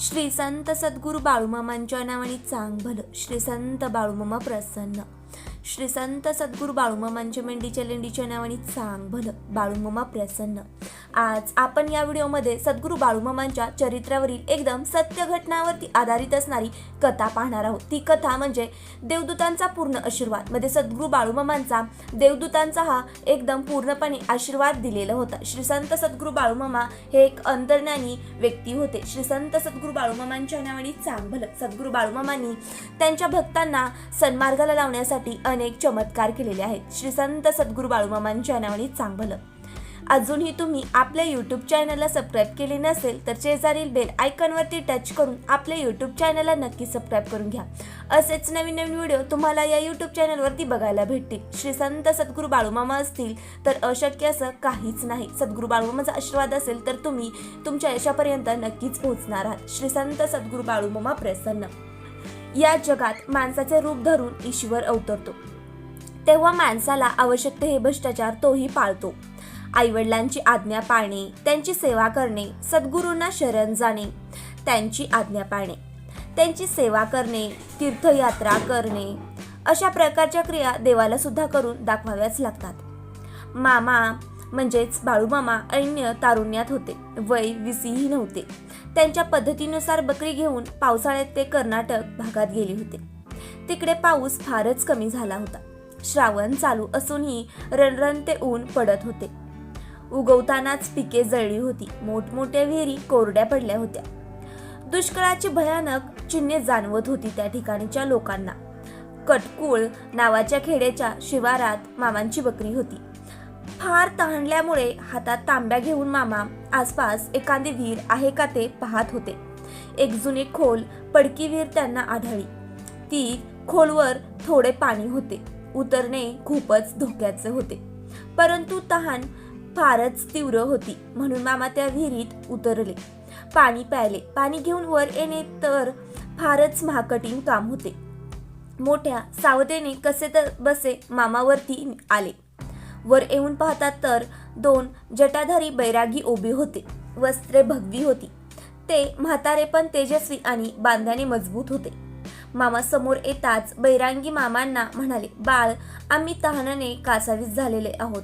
श्री संत सद्गुरू बाळूमामांच्या नावाने चांग भलं श्री संत बाळूमामा प्रसन्न. श्री संत सद्गुरू बाळूमामांच्या मेंढीच्या लेंडीच्या नावाने चांग भलं बाळूमामा प्रसन्न. आज आपण या व्हिडिओमध्ये सद्गुरू बाळूमामांच्या चरित्रावरील एकदम सत्य घटनावरती आधारित असणारी कथा पाहणार आहोत. ती कथा म्हणजे देवदूतांचा पूर्ण आशीर्वाद. मध्ये सद्गुरू बाळूमामांचा देवदूतांचा हा एकदम पूर्णपणे आशीर्वाद दिलेला होता. श्री संत सद्गुरू बाळूमामा हे एक अंतर्ज्ञानी व्यक्ती होते. श्री संत सद्गुरू बाळूमामांच्या नावाने चांगलं सद्गुरू बाळूमामांनी त्यांच्या भक्तांना सन्मार्गाला लावण्यासाठी अनेक चमत्कार केलेले आहेत. श्री संत सद्गुरू बाळूमामांच्या नावाने चांगलं अजूनही तुम्ही आपल्या यूट्यूब चॅनलला सबस्क्राईब केले नसेल तर शेजारील बेल आयकॉनवरती टच करून आपल्या यूट्यूब चॅनलला नक्की सबस्क्राईब करून घ्या. असेच नवीन नवीन व्हिडिओ तुम्हाला या यूट्यूब चॅनलवरती बघायला भेटतील. श्री संत सद्गुरू बाळूमामा असतील तर अशक्य असं काहीच नाही. सद्गुरू बाळूमामाचा आशीर्वाद असेल तर तुम्ही तुमच्या यशापर्यंत नक्कीच पोहोचणार आहात. श्री संत सद्गुरू बाळूमामा प्रसन्न. या जगात माणसाचे रूप धरून ईश्वर अवतरतो. तेव्हा माणसाला आवश्यक ते हे भ्रष्टाचार तोही पाळतो. आईवडिलांची आज्ञा पाळणे त्यांची सेवा करणे सद्गुरूंना शरण जाणे त्यांची आज्ञा पाळणे त्यांची सेवा करणे तीर्थयात्रा करणे अशा प्रकारच्या क्रिया देवाला सुद्धा करून दाखवाव्याच लागतात. मामा म्हणजेच बाळूमामा ऐन्य तारुण्यात होते. वय विसीही नव्हते. त्यांच्या पद्धतीनुसार बकरी घेऊन पावसाळ्यात ते कर्नाटक भागात गेले होते. तिकडे पाऊस फारच कमी झाला होता. श्रावण चालू असूनही रणरण ते ऊन पडत होते. उगवतानाच पिके जळली होती. मोठमोठ्या विहिरी कोरड्या पडल्या होत्या. दुष्काळाची भयानक चिन्हे जाणवत होती त्या ठिकाणीच्या लोकांना. कटकुळ नावाच्या खेड्याच्या शिवारात मामांची बकरी होती. फार तहानल्यामुळे हातात तांब्या घेऊन मामा आसपास एखादी विहीर आहे का ते पाहत होते. एक जुनी खोल पडकी विहीर त्यांना आढळली. ती खोलवर थोडे पाणी होते. उतरणे खूपच धोक्याचे होते. परंतु तहान फारच तीव्र होती. म्हणून मामा त्या विहिरीत उतरले. पाणी प्यायले. पाणी घेऊन वर येणे तर फारच महाकठीण काम होते. मोठ्या सावधेने कसे तर बसे मामावरती आले. वर येऊन पाहतात तर दोन जटाधारी बैरागी उभे होते. वस्त्रे भगवी होती. ते म्हातारे पण तेजस्वी आणि बांध्याने मजबूत होते. मामा समोर येताच बैरांगी मामांना म्हणाले बाळ आम्ही तहानाने कासावीस झालेले आहोत.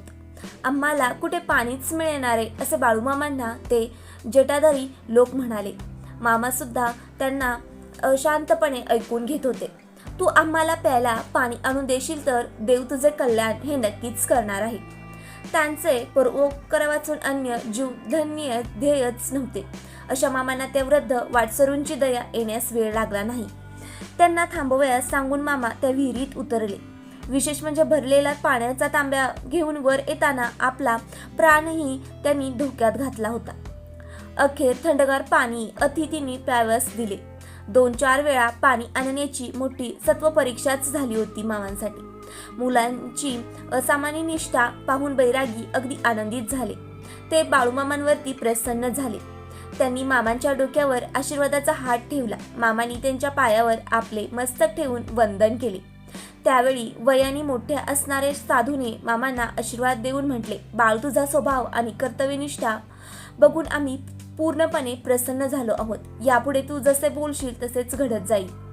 आम्हाला कुठे पाणीच मिळणारे असे बाळूमामांना ते जटाधारी लोक म्हणाले. मामा सुद्धा त्यांना अशांतपणे ऐकून घेत होते. तू आम्हाला प्यायला पाणी आणून देशील तर देव तुझे कल्याण हे नक्कीच करणार आहे. त्यांचे परोपकार वाचून अन्य जीव धन्य ध्येयच नव्हते. अशा मामांना त्या वृद्ध वाटसरूंची दया येण्यास वेळ लागला नाही. त्यांना थांबवयास सांगून मामा त्या विहिरीत उतरले. विशेष म्हणजे भरलेला पाण्याचा तांब्या घेऊन वर येताना आपला प्राणही त्यांनी धोक्यात घातला होता. अखेर थंडगार पाणी अतिथींनी प्यावस दिले. दोन चार वेळा पाणी आणण्याची मोठी सत्व परीक्षाच झाली होती मामांसाठी. मुलांची असामान्य निष्ठा पाहून बैरागी अगदी आनंदित झाले. ते बाळूमामांवरती प्रसन्न झाले. त्यांनी मामांच्या डोक्यावर आशीर्वादाचा हात ठेवला. मामांनी त्यांच्या पायावर आपले मस्तक ठेवून वंदन केले. त्यावेळी वयाने मोठे असणारे साधूने मामांना आशीर्वाद देऊन म्हटले बाळ तुझा स्वभाव आणि कर्तव्यनिष्ठा बघून आम्ही पूर्णपणे प्रसन्न झालो आहोत. यापुढे तू जसे बोलशील तसेच घडत जाईल.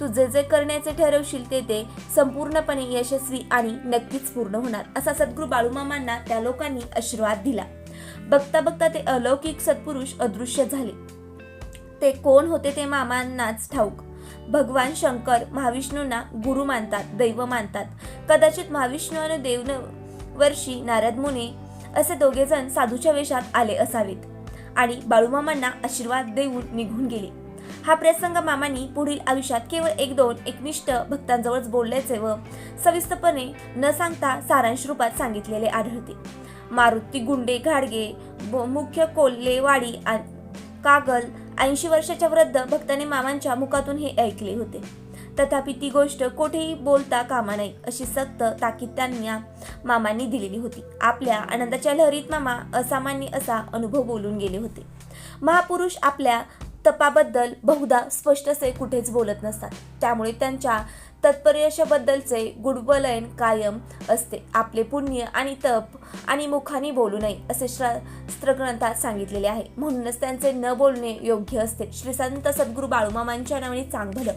तू जे जे करण्याचे ठरवशील ते ते संपूर्णपणे यशस्वी आणि नक्कीच पूर्ण होणार. असा सद्गुरू बाळूमामांना त्या लोकांनी आशीर्वाद दिला. बघता बघता ते अलौकिक सत्पुरुष अदृश्य झाले. ते कोण होते ते मामांनाच ठाऊक. भगवान शंकर महाविष्णूंना गुरु मानतात दैव मानतात. कदाचित महाविष्णू आणि देवन वर्षी नारद मुनी असे दोघेजण साधूच्या वेशात आले असावेत आणि बाळूमामांना आशीर्वाद देऊन निघून गेले. हा प्रसंग मामांनी पुढील आयुष्यात केवळ एक दोन एकनिष्ठ भक्तांजवळच बोलल्याचे व सविस्तरपणे न सांगता सारांश रूपात सांगितलेले आढळते. मारुती गुंडे घाडगे मुख्य कोल्हेवाडी आणि कागल ऐंशी वर्षाच्या वृद्ध भक्ताने मामांच्या मुखातून हे ऐकले होते. तथापि ती गोष्ट कोठेही बोलता कामा नये अशी सक्त ताकीद त्यांना मामांनी दिलेली होती. आपल्या आनंदाच्या लहरीत मामा असामान्य असा अनुभव बोलून गेले होते. महापुरुष आपल्या तपाबद्दल बहुधा स्पष्ट असे कुठेच बोलत नसतात. त्यामुळे त्यांच्या तत्पर्यशाबद्दलचे गुडवलयन कायम असते. आपले पुण्य आणि तप आणि मुखाने बोलू नये असे शास्त्रग्रंथात सांगितलेले आहे. म्हणूनच त्यांचे न बोलणे योग्य असते. श्री संत सद्गुरू बाळूमामांच्या नावाने चांगलं.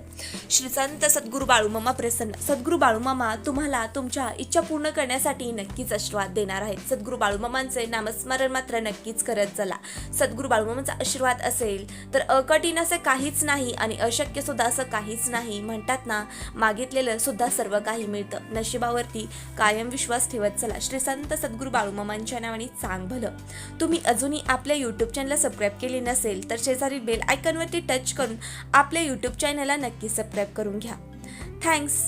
श्री संत सद्गुरू बाळूमामा प्रसन्न. सद्गुरू बाळूमामा तुम्हाला तुमच्या इच्छा पूर्ण करण्यासाठी नक्कीच आशीर्वाद देणार आहेत. सद्गुरू बाळूमामांचे नामस्मरण मात्र नक्कीच करत चला. सद्गुरू बाळूमामांचा आशीर्वाद असेल तर अकठीण असे काहीच नाही आणि अशक्य सुद्धा असं काहीच नाही म्हणतात ना मागे मागितलेलं सुद्धा सर्व काही मिळतं. नशिबावरती कायम विश्वास ठेवत चला. श्री संत सद्गुरू बाळूमामांच्या नावाने चांग भलं. तुम्ही अजूनही आपल्या यूट्यूब चॅनलला सबस्क्राईब केले नसेल तर शेजारी बेल आयकॉनवरती टच करून आपल्या यूट्यूब चॅनलला नक्की सबस्क्राईब करून घ्या. थँक्स